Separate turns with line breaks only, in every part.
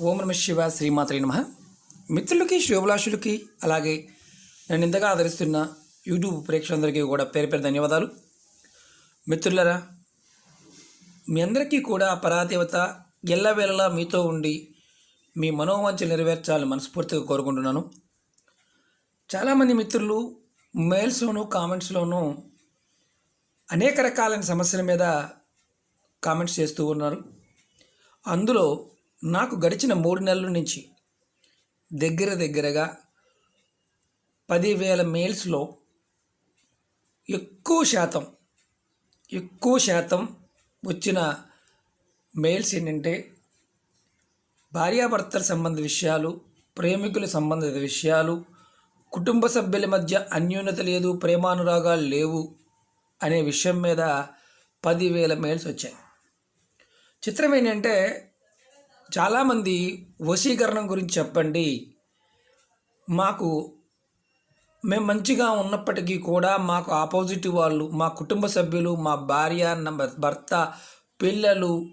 ఓం నమ శివ శ్రీమాత్రి నమ. మిత్రులకి శుభలాషులకి అలాగే నన్ను ఇంతగా ఆదరిస్తున్న యూట్యూబ్ ప్రేక్షకులందరికీ కూడా పేరు పేరు ధన్యవాదాలు. మిత్రులరా మీ అందరికీ కూడా పరాదేవత ఎల్లవేళలా మీతో ఉండి మీ మనోవాంఛలు నెరవేర్చాలని మనస్ఫూర్తిగా కోరుకుంటున్నాను. చాలామంది మిత్రులు మెయిల్స్లోనూ కామెంట్స్లోనూ అనేక రకాలైన సమస్యల మీద కామెంట్స్ చేస్తూ ఉన్నారు. అందులో నాకు గడిచిన మూడు నెలల నుంచి దగ్గర దగ్గరగా పదివేల మెయిల్స్లో ఎక్కువ శాతం ఎక్కువ శాతం వచ్చిన మెయిల్స్ ఏంటంటే భార్యాభర్తల సంబంధ విషయాలు ప్రేమికుల సంబంధిత విషయాలు కుటుంబ సభ్యుల మధ్య అన్యూనత లేదు ప్రేమానురాగాలు లేవు అనే విషయం మీద పదివేల మెయిల్స్ వచ్చాయి. చిత్రం ఏంటంటే చాలామంది వశీకరణం గురించి చెప్పండి. మాకు మేము మంచిగా ఉన్నప్పటికీ కూడా మాకు ఆపోజిట్ వాళ్ళు మా కుటుంబ సభ్యులు మా భార్య భర్త పిల్లలు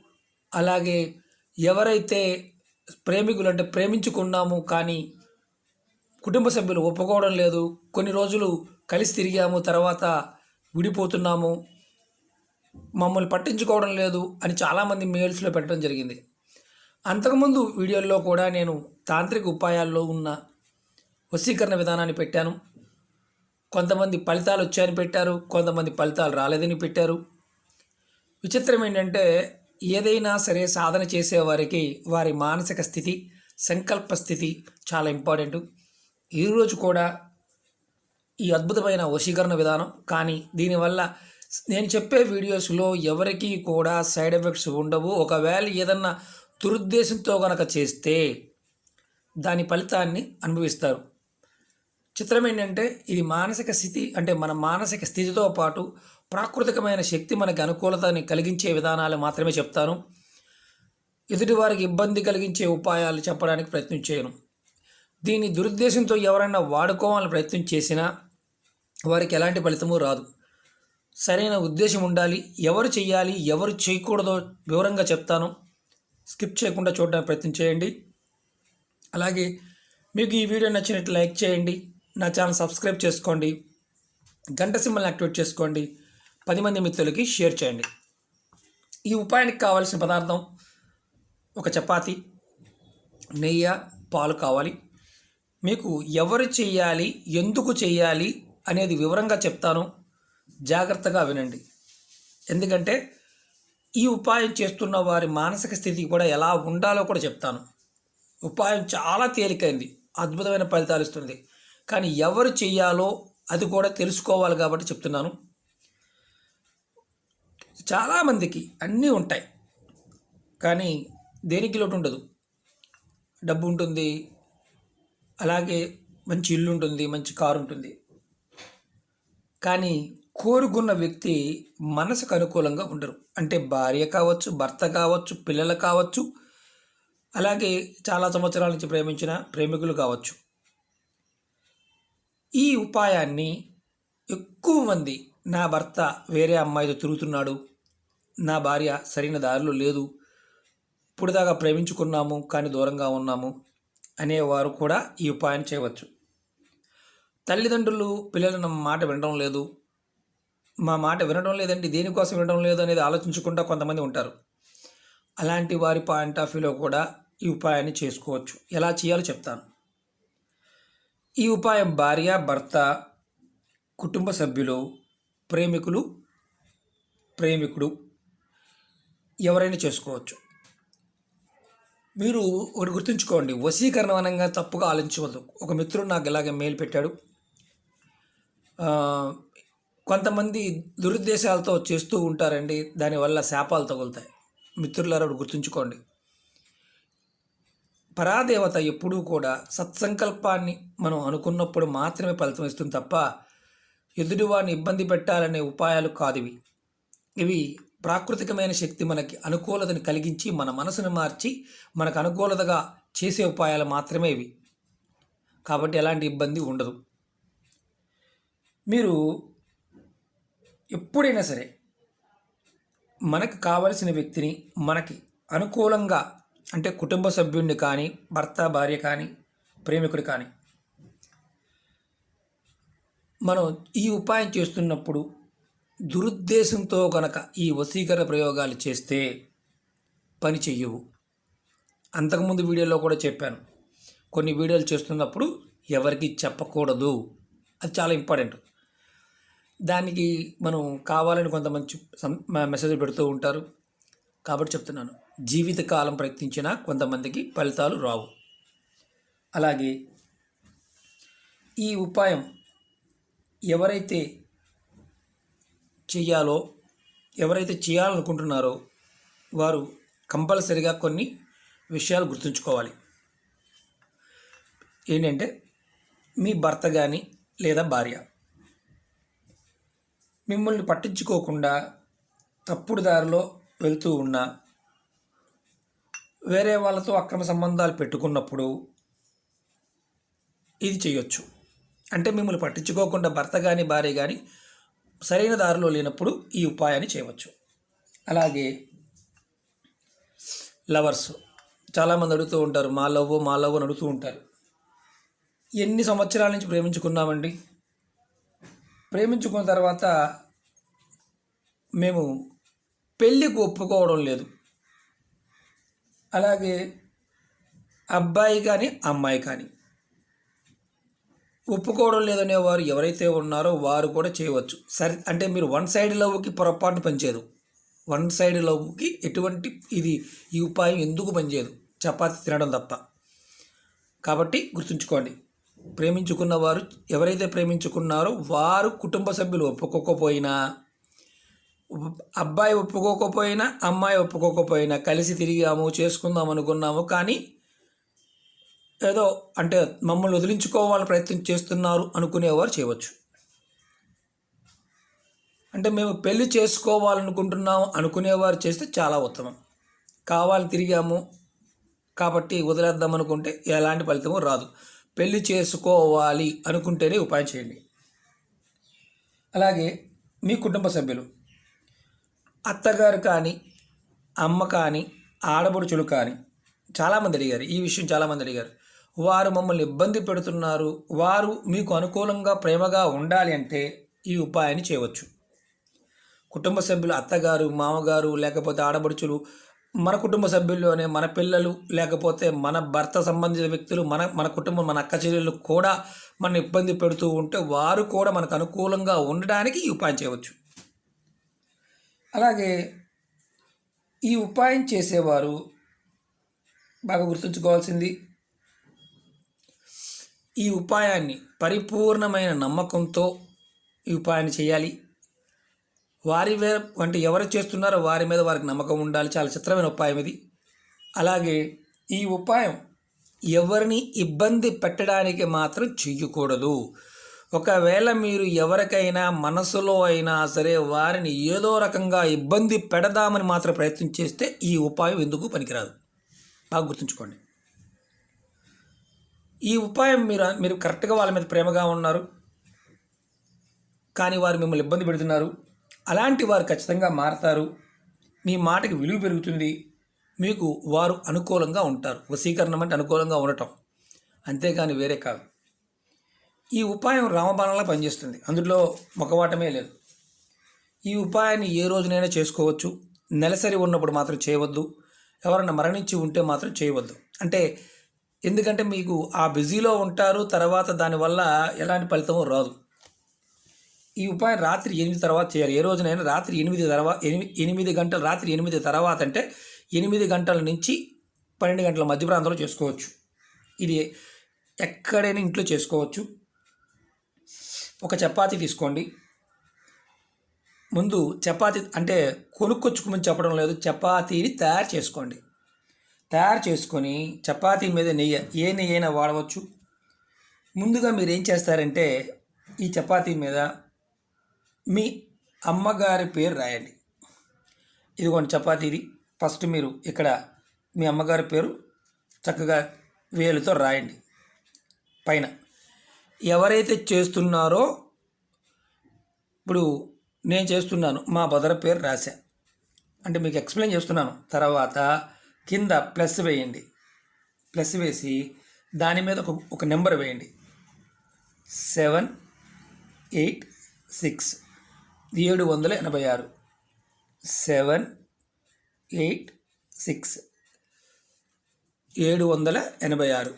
అలాగే ఎవరైతే ప్రేమికులు అంటే ప్రేమించుకున్నాము కానీ కుటుంబ సభ్యులు ఒప్పుకోవడం లేదు. కొన్ని రోజులు కలిసి తిరిగాము తర్వాత విడిపోతున్నాము. మమ్మల్ని పట్టించుకోవడం లేదు అని చాలామంది మెయిల్స్లో పెట్టడం జరిగింది. అంతకుముందు వీడియోల్లో కూడా నేను తాంత్రిక ఉపాయాల్లో ఉన్న వశీకరణ విధానాన్ని పెట్టాను. కొంతమంది ఫలితాలు వచ్చాయని పెట్టారు కొంతమంది ఫలితాలు రాలేదని పెట్టారు. విచిత్రం ఏంటంటే ఏదైనా సరే సాధన చేసేవారికి వారి మానసిక స్థితి సంకల్ప స్థితి చాలా ఇంపార్టెంట్. ఈరోజు కూడా ఈ అద్భుతమైన వశీకరణ విధానం కానీ దీనివల్ల నేను చెప్పే వీడియోస్లో ఎవరికీ కూడా సైడ్ ఎఫెక్ట్స్ ఉండవు. ఒకవేళ ఏదన్నా దురుద్దేశంతో కనుక చేస్తే దాని ఫలితాన్ని అనుభవిస్తారు. చిత్రం ఏంటంటే ఇది మానసిక స్థితి అంటే మన మానసిక స్థితితో పాటు ప్రాకృతికమైన శక్తి మనకి అనుకూలతని కలిగించే విధానాలు మాత్రమే చెప్తాను. ఎదుటివారికి ఇబ్బంది కలిగించే ఉపాయాలు చెప్పడానికి ప్రయత్నం చేయను. దీన్ని దురుద్దేశంతో ఎవరైనా వాడుకోవాలని ప్రయత్నం చేసినా వారికి ఎలాంటి ఫలితము రాదు. సరైన ఉద్దేశం ఉండాలి. ఎవరు చేయాలి ఎవరు చేయకూడదో వివరంగా చెప్తాను. స్కిప్ చేయకుండా చూడడానికి ప్రయత్నం చేయండి. అలాగే మీకు ఈ వీడియో నచ్చినట్టు లైక్ చేయండి. నా ఛానల్ సబ్స్క్రైబ్ చేసుకోండి. గంట సింబల్ని యాక్టివేట్ చేసుకోండి. పది మంది మిత్రులకి షేర్ చేయండి. ఈ ఉపాయానికి కావాల్సిన పదార్థం ఒక చపాతి నెయ్యి పాలు కావాలి. మీకు ఎవరు చేయాలి ఎందుకు చేయాలి అనేది వివరంగా చెప్తాను. జాగ్రత్తగా వినండి. ఎందుకంటే ఈ ఉపాయం చేస్తున్న వారి మానసిక స్థితి కూడా ఎలా ఉండాలో కూడా చెప్తాను. ఉపాయం చాలా తేలికైంది. అద్భుతమైన ఫలితాలు ఇస్తుంది. కానీ ఎవరు చేయాలో అది కూడా తెలుసుకోవాలి కాబట్టి చెప్తున్నాను. చాలామందికి అన్నీ ఉంటాయి. కానీ దేనికి లోటు ఉండదు. డబ్బు ఉంటుంది. అలాగే మంచి ఇల్లు ఉంటుంది మంచి కారు ఉంటుంది. కానీ కోరుకున్న వ్యక్తి మనసుకు అనుకూలంగా ఉండరు. అంటే భార్య కావచ్చు భర్త కావచ్చు పిల్లలు కావచ్చు అలాగే చాలా సంవత్సరాల నుంచి ప్రేమించిన ప్రేమికులు కావచ్చు. ఈ ఉపాయాన్ని ఎక్కువ మంది నా భర్త వేరే అమ్మాయితో తిరుగుతున్నాడు నా భార్య సరైన దారిలో లేదు ఇప్పుడుదాకా ప్రేమించుకున్నాము కానీ దూరంగా ఉన్నాము అనేవారు కూడా ఈ ఉపాయం చేయవచ్చు. తల్లిదండ్రులు పిల్లల మాట వినడం లేదు మా మాట వినడం లేదండి దేనికోసం వినడం లేదు అనేది ఆలోచించకుండా కొంతమంది ఉంటారు. అలాంటి వారి పాయింట్ ఆఫ్ వ్యూలో కూడా ఈ ఉపాయాన్ని చేసుకోవచ్చు. ఎలా చేయాలో చెప్తాను. ఈ ఉపాయం భార్య భర్త కుటుంబ సభ్యులు ప్రేమికులు ప్రేమికుడు ఎవరైనా చేసుకోవచ్చు. మీరు ఒకటి గుర్తుంచుకోండి వశీకరణ అనగా తప్పుగా ఆలోచించవద్దు. ఒక మిత్రుడు నాకు ఇలాగే మెయిల్ పెట్టాడు. కొంతమంది దురుద్దేశాలతో చేస్తూ ఉంటారండి. దానివల్ల శాపాలు తగులుతాయి. మిత్రులారా గుర్తుంచుకోండి. పరాదేవత ఎప్పుడూ కూడా సత్సంకల్పాన్ని మనం అనుకున్నప్పుడు మాత్రమే ఫలితం ఇస్తుంది తప్ప ఎదుటివాడిని ఇబ్బంది పెట్టాలనే ఉపాయాలు కాదు ఇవి ఇవి ప్రాకృతికమైన శక్తి మనకి అనుకూలతను కలిగించి మన మనసును మార్చి మనకు అనుకూలతగా చేసే ఉపాయాలు మాత్రమే ఇవి. కాబట్టి ఎలాంటి ఇబ్బంది ఉండదు. మీరు ఎప్పుడైనా సరే మనకు కావలసిన వ్యక్తిని మనకి అనుకూలంగా అంటే కుటుంబ సభ్యుడిని కానీ భర్త భార్య కానీ ప్రేమికుడు కానీ మనం ఈ ఉపాయం చేస్తున్నప్పుడు దురుద్దేశంతో కనుక ఈ వశీకరణ ప్రయోగాలు చేస్తే పని చెయ్యవు. అంతకుముందు వీడియోలో కూడా చెప్పాను. కొన్ని వీడియోలు చేస్తున్నప్పుడు ఎవరికి చెప్పకూడదు. అది చాలా ఇంపార్టెంట్. దానికి మనం కావాలని కొంతమంది మెసేజ్ పెడుతూ ఉంటారు. కాబట్టి చెప్తున్నాను. జీవితకాలం ప్రయత్నించినా కొంతమందికి ఫలితాలు రావు. అలాగే ఈ ఉపాయం ఎవరైతే చేయాలో ఎవరైతే చేయాలనుకుంటున్నారో వారు కంపల్సరిగా కొన్ని విషయాలు గుర్తుంచుకోవాలి. ఏంటంటే మీ భర్త కానీ లేదా భార్య మిమ్మల్ని పట్టించుకోకుండా తప్పుడు దారిలో వెళ్తూ ఉన్నా వేరే వాళ్ళతో అక్రమ సంబంధాలు పెట్టుకున్నప్పుడు ఇది చేయొచ్చు. అంటే మిమ్మల్ని పట్టించుకోకుండా భర్త కానీ భార్య కానీ సరైన దారిలో లేనప్పుడు ఈ ఉపాయాన్ని చేయవచ్చు. అలాగే లవర్స్ చాలామంది అడుగుతూ ఉంటారు మా లవ్ మా లవ్ అని అడుగుతూ ఉంటారు. ఎన్ని సంవత్సరాల నుంచి ప్రేమించుకున్నామండి? ప్రేమించుకున్న తర్వాత మేము పెళ్ళికి ఒప్పుకోవడం లేదు. అలాగే అబ్బాయి కానీ అమ్మాయి కానీ ఒప్పుకోవడం లేదనే వారు ఎవరైతే ఉన్నారో వారు కూడా చేయవచ్చు. సరే అంటే మీరు వన్ సైడ్ లవ్కి పొరపాటు పనిచేయదు. వన్ సైడ్ లవ్కి ఎటువంటి ఇది ఈ ఉపాయం ఎందుకు పనిచేయదు. చపాతి తినడం తప్ప. కాబట్టి గుర్తుంచుకోండి. ప్రేమించుకున్న వారు ఎవరైతే ప్రేమించుకున్నారో వారు కుటుంబ సభ్యులు ఒప్పుకోకపోయినా అబ్బాయి ఒప్పుకోకపోయినా అమ్మాయి ఒప్పుకోకపోయినా కలిసి తిరిగాము చేసుకుందాం అనుకున్నాము. కానీ ఏదో అంటే మమ్మల్ని వదిలించుకోవాలని ప్రయత్నం చేస్తున్నారు అనుకునేవారు చేయవచ్చు. అంటే మేము పెళ్ళి చేసుకోవాలనుకుంటున్నాము అనుకునేవారు చేస్తే చాలా ఉత్తమం. కావాలి తిరిగాము కాబట్టి వదిలేద్దాం అనుకుంటే ఎలాంటి ఫలితము రాదు. పెళ్ళి చేసుకోవాలి అనుకుంటేనే ఉపాయం చేయండి. అలాగే మీ కుటుంబ సభ్యులు అత్తగారు కానీ అమ్మ కానీ ఆడబడుచులు కానీ చాలామంది అడిగారు ఈ విషయం చాలామంది అడిగారు. వారు మమ్మల్ని ఇబ్బంది పెడుతున్నారు వారు మీకు అనుకూలంగా ప్రేమగా ఉండాలి అంటే ఈ ఉపాయాన్ని చేయవచ్చు. కుటుంబ సభ్యులు అత్తగారు మామగారు లేకపోతే ఆడబడుచులు మన కుటుంబ సభ్యుల్లోనే మన పిల్లలు లేకపోతే మన భర్త సంబంధిత వ్యక్తులు మన మన కుటుంబం మన అక్క చెల్లెళ్ళు కూడా మన ఇబ్బంది పెడుతూ ఉంటే వారు కూడా మనకు అనుకూలంగా ఉండడానికి ఈ ఉపాయం చేయవచ్చు. అలాగే ఈ ఉపాయం చేసేవారు బాగా గుర్తుంచుకోవాల్సింది. ఈ ఉపాయాన్ని పరిపూర్ణమైన నమ్మకంతో ఈ ఉపాయాన్ని చేయాలి. వారి వే అంటే ఎవరు చేస్తున్నారో వారి మీద వారికి నమ్మకం ఉండాలి. చాలా చిత్రమైన ఉపాయం ఇది. అలాగే ఈ ఉపాయం ఎవరిని ఇబ్బంది పెట్టడానికి మాత్రం చెయ్యకూడదు. ఒకవేళ మీరు ఎవరికైనా మనసులో అయినా సరే వారిని ఏదో రకంగా ఇబ్బంది పెడదామని మాత్రం ప్రయత్నం చేస్తే ఈ ఉపాయం ఎందుకు పనికిరాదు? బాగా గుర్తుంచుకోండి. ఈ ఉపాయం మీరు మీరు కరెక్ట్గా వాళ్ళ మీద ప్రేమగా ఉన్నారు. కానీ వారు మిమ్మల్ని ఇబ్బంది పెడుతున్నారు. అలాంటి వారు ఖచ్చితంగా మారతారు. మీ మాటకి విలువ పెరుగుతుంది. మీకు వారు అనుకూలంగా ఉంటారు. వశీకరణం అంటే అనుకూలంగా ఉండటం. అంతేకాని వేరే కాదు. ఈ ఉపాయం రామబాణంలా పనిచేస్తుంది. అందులో మొకవాటమే లేదు. ఈ ఉపాయాన్ని ఏ రోజునైనా చేసుకోవచ్చు. నెలసరి ఉన్నప్పుడు మాత్రం చేయవద్దు. ఎవరైనా మరణించి ఉంటే మాత్రం చేయవద్దు. అంటే ఎందుకంటే మీకు ఆ బిజీలో ఉంటారు. తర్వాత దానివల్ల ఎలాంటి ఫలితం రాదు. ఈ ఉపాయం రాత్రి ఎనిమిది తర్వాత చేయాలి. ఏ రోజునైనా రాత్రి ఎనిమిది తర్వాత ఎనిమిది ఎనిమిది గంటలు రాత్రి ఎనిమిది తర్వాత అంటే ఎనిమిది గంటల నుంచి పన్నెండు గంటల మధ్య ప్రాంతంలో చేసుకోవచ్చు. ఇది ఎక్కడైనా ఇంట్లో చేసుకోవచ్చు. ఒక చపాతి తీసుకోండి. ముందు చపాతి అంటే కొనుక్కొచ్చుకోమని చెప్పడం లేదు. చపాతీని తయారు చేసుకోండి. తయారు చేసుకొని చపాతీ మీద నెయ్యి ఏ నెయ్యి అయినా వాడవచ్చు. ముందుగా మీరు ఏం చేస్తారంటే ఈ చపాతీ మీద మీ అమ్మగారి పేరు రాయండి. ఇదిగోండి చపాతీది ఫస్ట్ మీరు ఇక్కడ మీ అమ్మగారి పేరు చక్కగా వేలుతో రాయండి. పైన ఎవరైతే చేస్తున్నారో ఇప్పుడు నేను చేస్తున్నాను మా బదర పేరు రాశా. అంటే మీకు ఎక్స్ప్లెయిన్ చేస్తున్నాను. తర్వాత కింద ప్లస్ వేయండి. ప్లస్ వేసి దాని మీద ఒక ఒక నెంబర్ వేయండి. Seven eight six. ఏడు వందల ఎనభై ఆరు. Seven eight six. ఏడు వందల ఎనభై ఆరు.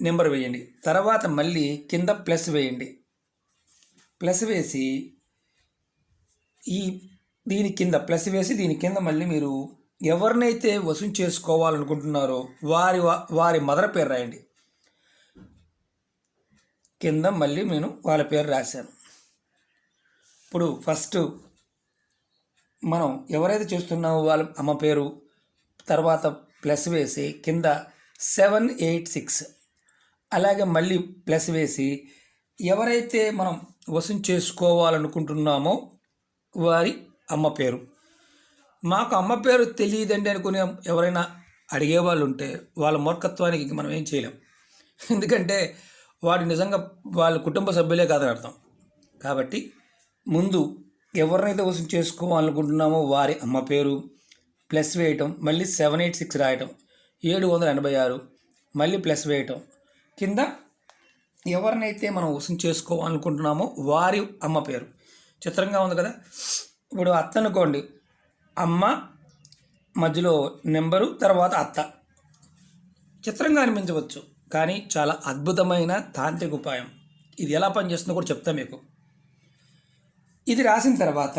నెంబర్ వేయండి. తర్వాత మళ్ళీ కింద ప్లస్ వేయండి. ప్లస్ వేసి ఈ దీని కింద ప్లస్ వేసి దీని కింద మళ్ళీ మీరు ఎవరినైతే వసూలు చేసుకోవాలనుకుంటున్నారో వారి వారి మదర్ పేరు రాయండి. కింద మళ్ళీ నేను వాళ్ళ పేరు రాశాను. ఇప్పుడు ఫస్ట్ మనం ఎవరైతే చూస్తున్నామో వాళ్ళ అమ్మ పేరు తర్వాత ప్లస్ వేసి కింద సెవెన్ ఎయిట్ సిక్స్ అలాగే మళ్ళీ ప్లస్ వేసి ఎవరైతే మనం వసూలు చేసుకోవాలనుకుంటున్నామో వారి అమ్మ పేరు. మాకు అమ్మ పేరు తెలియదండి అనుకునే ఎవరైనా అడిగేవాళ్ళు ఉంటే వాళ్ళ మూర్ఖత్వానికి ఇంక మనం ఏం చేయలేం. ఎందుకంటే వాడు నిజంగా వాళ్ళ కుటుంబ సభ్యులే కాదని అర్థం. కాబట్టి ముందు ఎవరినైతే వసూలు చేసుకోవాలనుకుంటున్నామో వారి అమ్మ పేరు ప్లస్ వేయటం మళ్ళీ సెవెన్ ఎయిట్ సిక్స్ రాయటం ఏడు వందల ఎనభై ఆరు మళ్ళీ ప్లస్ వేయటం. కింద ఎవరినైతే మనం వసూలు చేసుకోవాలనుకుంటున్నామో వారి అమ్మ పేరు. చిత్రంగా ఉంది కదా? ఇప్పుడు అత్త అనుకోండి. అమ్మ మధ్యలో నెంబరు తర్వాత అత్త. చిత్రంగా అనిపించవచ్చు కానీ చాలా అద్భుతమైన తాంత్రిక ఉపాయం. ఇది ఎలా పనిచేస్తుందో కూడా చెప్తా మీకు. ఇది రాసిన తర్వాత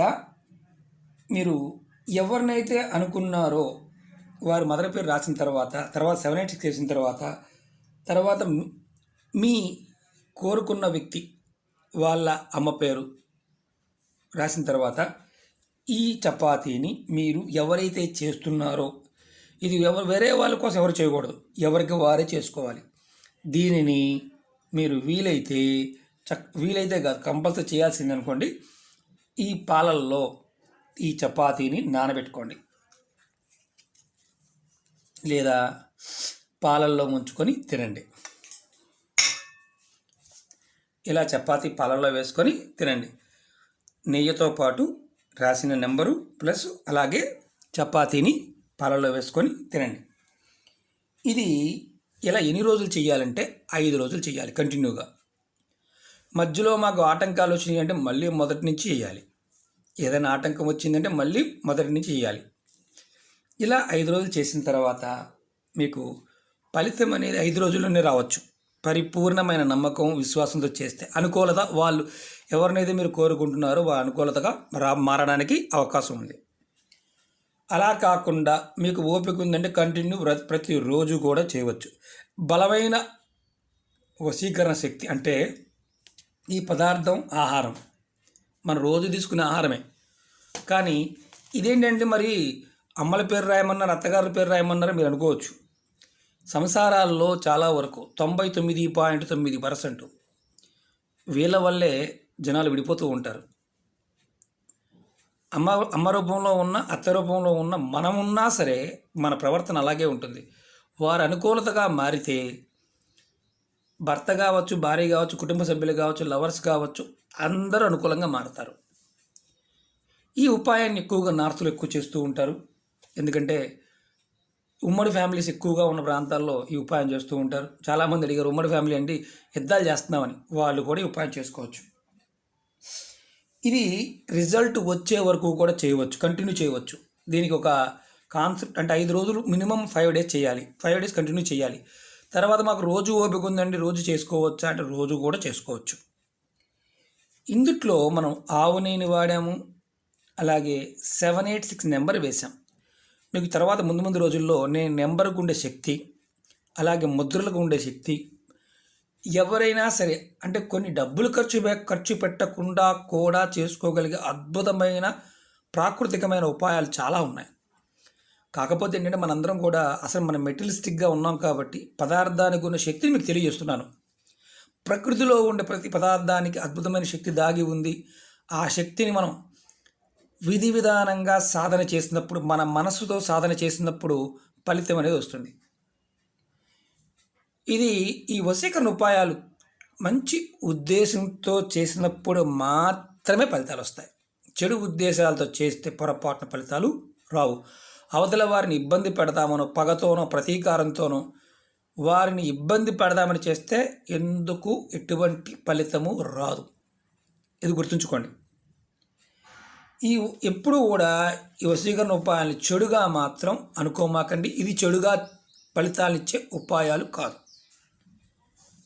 మీరు ఎవరినైతే అనుకున్నారో వారు మదర్ పేరు రాసిన తర్వాత తర్వాత సెవెన్ ఎయిట్ సిక్స్ చేసిన తర్వాత తర్వాత మీ- మీ కోరుకున్న వ్యక్తి వాళ్ళ అమ్మ పేరు రాసిన తర్వాత ఈ చపాతీని మీరు ఎవరైతే చేస్తున్నారో ఇది ఎవరు వేరే వాళ్ళ కోసం ఎవరు చేయకూడదు ఎవరికి వారే చేసుకోవాలి. దీనిని మీరు వీలైతే చక్ వీలైతే కాదు కంపల్సరీ చేయాల్సింది అనుకోండి ఈ పాలల్లో ఈ చపాతీని నానబెట్టుకోండి. లేదా పాలల్లో ముంచుకొని తినండి. ఇలా చపాతీ పాలల్లో వేసుకొని తినండి. నెయ్యితో పాటు రాసిన నెంబరు ప్లస్ అలాగే చపాతీని పాలల్లో వేసుకొని తినండి. ఇది ఇలా ఎన్ని రోజులు చేయాలంటే ఐదు రోజులు చేయాలి కంటిన్యూగా. మధ్యలో మాకు ఆటంకాలు వచ్చినాయి అంటే మళ్ళీ మొదటి నుంచి చేయాలి. ఏదైనా ఆటంకం వచ్చిందంటే మళ్ళీ మొదటి నుంచి చేయాలి. ఇలా ఐదు రోజులు చేసిన తర్వాత మీకు ఫలితం అనేది ఐదు రోజుల్లోనే రావచ్చు. పరిపూర్ణమైన నమ్మకం విశ్వాసంతో చేస్తే అనుకూలత వాళ్ళు ఎవరినైతే మీరు కోరుకుంటున్నారో వాళ్ళ అనుకూలతగా రా మారడానికి అవకాశం ఉంది. అలా కాకుండా మీకు ఓపిక ఉందంటే కంటిన్యూ ప్రతిరోజు కూడా చేయవచ్చు. బలమైన వశీకరణ శక్తి అంటే ఈ పదార్థం ఆహారం. మన రోజు తీసుకునే ఆహారమే. కానీ ఇదేంటంటే మరి అమ్మల పేరు రాయమన్నారు అత్తగారి పేరు రాయమన్నారు మీరు అనుకోవచ్చు. సంసారాల్లో చాలా వరకు తొంభై తొమ్మిది పాయింట్ తొమ్మిది పర్సెంట్ వీళ్ళ వల్లే జనాలు విడిపోతూ ఉంటారు. అమ్మ అమ్మ రూపంలో ఉన్న అత్త రూపంలో ఉన్న మనమున్నా సరే మన ప్రవర్తన అలాగే ఉంటుంది. వారు అనుకూలతగా మారితే భర్త కావచ్చు భార్య కావచ్చు కుటుంబ సభ్యులు కావచ్చు లవర్స్ కావచ్చు అందరూ అనుకూలంగా మారుతారు. ఈ ఉపాయాన్ని ఎక్కువగా నార్త్లో ఎక్కువ చేస్తూ ఉంటారు. ఎందుకంటే ఉమ్మడి ఫ్యామిలీస్ ఎక్కువగా ఉన్న ప్రాంతాల్లో ఈ ఉపాయం చేస్తూ ఉంటారు. చాలామంది అడిగారు ఉమ్మడి ఫ్యామిలీ అంటే యుద్ధాలు చేస్తున్నామని. వాళ్ళు కూడా ఈ ఉపాయం చేసుకోవచ్చు. ఇది రిజల్ట్ వచ్చే వరకు కూడా చేయవచ్చు కంటిన్యూ చేయవచ్చు. దీనికి ఒక కాన్సెప్ట్ అంటే ఐదు రోజులు మినిమం ఫైవ్ డేస్ చేయాలి. ఫైవ్ డేస్ కంటిన్యూ చేయాలి. తర్వాత మాకు రోజు ఓపిక ఉందండి రోజు చేసుకోవచ్చా అంటే రోజు కూడా చేసుకోవచ్చు. ఇందుట్లో మనం ఆవు నెయ్యిని వాడాము అలాగే సెవెన్ ఎయిట్ సిక్స్ నెంబర్ వేసాం మీకు తర్వాత ముందు ముందు రోజుల్లో నేను నెంబర్కు ఉండే శక్తి అలాగే ముద్రలకు ఉండే శక్తి ఎవరైనా సరే అంటే కొన్ని డబ్బులు ఖర్చు ఖర్చు పెట్టకుండా కూడా చేసుకోగలిగే అద్భుతమైన ప్రాకృతికమైన ఉపాయాలు చాలా ఉన్నాయి. కాకపోతే ఏంటంటే మనందరం కూడా అసలు మనం మెటీరియలిస్టిక్గా ఉన్నాం కాబట్టి పదార్థానికి ఉన్న శక్తిని మీకు తెలియజేస్తున్నాను. ప్రకృతిలో ఉండే ప్రతి పదార్థానికి అద్భుతమైన శక్తి దాగి ఉంది. ఆ శక్తిని మనం విధి విధానంగా సాధన చేసినప్పుడు మన మనస్సుతో సాధన చేసినప్పుడు ఫలితం అనేది వస్తుంది. ఇది ఈ వశీకరణ ఉపాయాలు మంచి ఉద్దేశంతో చేసినప్పుడు మాత్రమే ఫలితాలు వస్తాయి. చెడు ఉద్దేశాలతో చేస్తే పొరపాటున ఫలితాలు రావు. అవతల వారిని ఇబ్బంది పెడతామనో పగతోనో ప్రతీకారంతోనో వారిని ఇబ్బంది పెడదామని చేస్తే ఎందుకు ఎటువంటి ఫలితము రాదు? ఇది గుర్తుంచుకోండి. ఈ ఎప్పుడు కూడా ఈ వశీకరణ ఉపాయాలు చెడుగా మాత్రం అనుకోమాకండి. ఇది చెడుగా ఫలితాలిచ్చే ఉపాయాలు కాదు.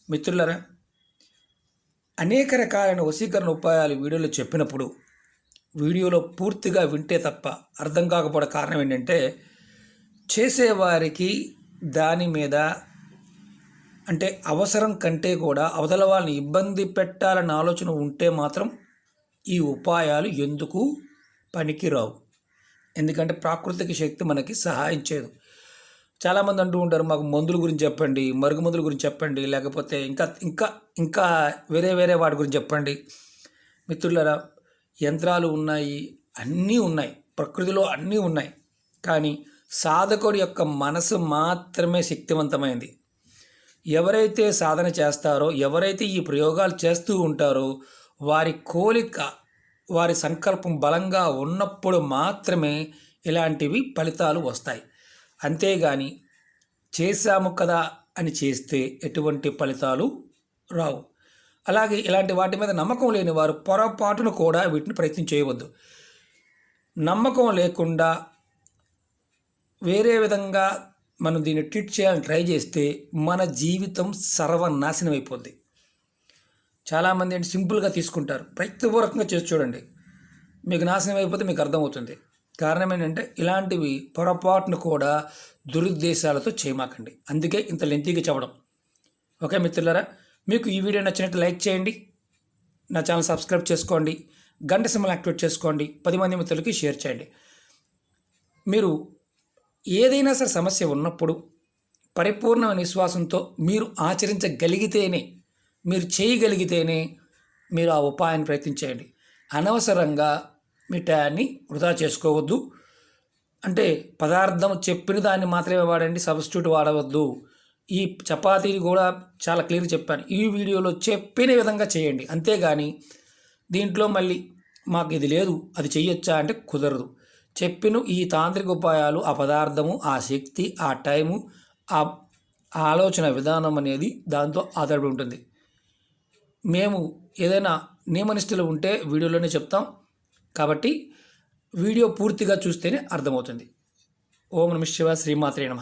మిత్రులరా అనేక రకాలైన వశీకరణ ఉపాయాలు వీడియోలో చెప్పినప్పుడు వీడియోలో పూర్తిగా వింటే తప్ప అర్థం కాకపోవడం కారణం ఏంటంటే చేసేవారికి దాని మీద అంటే అవసరం కంటే కూడా అవతల వాళ్ళని ఇబ్బంది పెట్టాలన్న ఆలోచన ఉంటే మాత్రం ఈ ఉపాయాలు ఎందుకు పనికిరావు? ఎందుకంటే ప్రాకృతిక శక్తి మనకి సహాయం చేయదు. చాలామంది అంటూ ఉంటారు మాకు మందుల గురించి చెప్పండి మరుగు మందుల గురించి చెప్పండి లేకపోతే ఇంకా ఇంకా ఇంకా వేరే వేరే వాటి గురించి చెప్పండి. మిత్రులరా యంత్రాలు ఉన్నాయి అన్నీ ఉన్నాయి. ప్రకృతిలో అన్నీ ఉన్నాయి. కానీ సాధకుడి యొక్క మనసు మాత్రమే శక్తివంతమైంది. ఎవరైతే సాధన చేస్తారో ఎవరైతే ఈ ప్రయోగాలు చేస్తూ ఉంటారో వారి కోలిక వారి సంకల్పం బలంగా ఉన్నప్పుడు మాత్రమే ఇలాంటివి ఫలితాలు వస్తాయి. అంతేగాని చేశాము కదా అని చేస్తే ఎటువంటి ఫలితాలు రావు. అలాగే ఇలాంటి వాటి మీద నమ్మకం లేని వారు పొరపాటును కూడా వీటిని ప్రయత్నం చేయవద్దు. నమ్మకం లేకుండా వేరే విధంగా మనం దీన్ని ట్రీట్ చేయాలని ట్రై చేస్తే మన జీవితం సర్వనాశనం అయిపోద్ది. చాలామంది ఏంటి సింపుల్గా తీసుకుంటారు. ప్రయత్నపూర్వకంగా చేసి చూడండి. మీకు నాశనం అయిపోతే మీకు అర్థమవుతుంది. కారణం ఏంటంటే ఇలాంటివి పొరపాటును కూడా దురుద్దేశాలతో చేయమాకండి. అందుకే ఇంత లెంతీగా చెప్పడం. ఓకే మిత్రులారా? మీకు ఈ వీడియో నచ్చినట్టు లైక్ చేయండి. నా ఛానల్ సబ్స్క్రైబ్ చేసుకోండి. గంట సింబల్ యాక్టివేట్ చేసుకోండి. పది మంది మిత్రులకి షేర్ చేయండి. మీరు ఏదైనా సరే సమస్య ఉన్నప్పుడు పరిపూర్ణమైన విశ్వాసంతో మీరు ఆచరించగలిగితేనే మీరు చేయగలిగితేనే మీరు ఆ ఉపాయాన్ని ప్రయత్నించేయండి. అనవసరంగా మీ టయాన్ని వృధా చేసుకోవద్దు. అంటే పదార్థం చెప్పిన దాన్ని మాత్రమే వాడండి సబ్స్టిట్యూట్ వాడవద్దు. ఈ చపాతీని కూడా చాలా క్లియర్ చెప్పాను. ఈ వీడియోలో చెప్పిన విధంగా చేయండి. అంతేగాని దీంట్లో మళ్ళీ మాకు ఇది లేదు. అది చెయ్యొచ్చా అంటే కుదరదు. చెప్పిన ఈ తాంత్రిక ఉపాయాలు ఆ పదార్థము ఆ శక్తి ఆ టైము ఆ ఆలోచన విధానం అనేది దాంతో ఆధారపడి ఉంటుంది. మేము ఏదైనా నియమనిష్టలు ఉంటే వీడియోలోనే చెప్తాం. కాబట్టి వీడియో పూర్తిగా చూస్తేనే అర్థమవుతుంది. ఓం నమ శివ శ్రీమాత్రే నమ.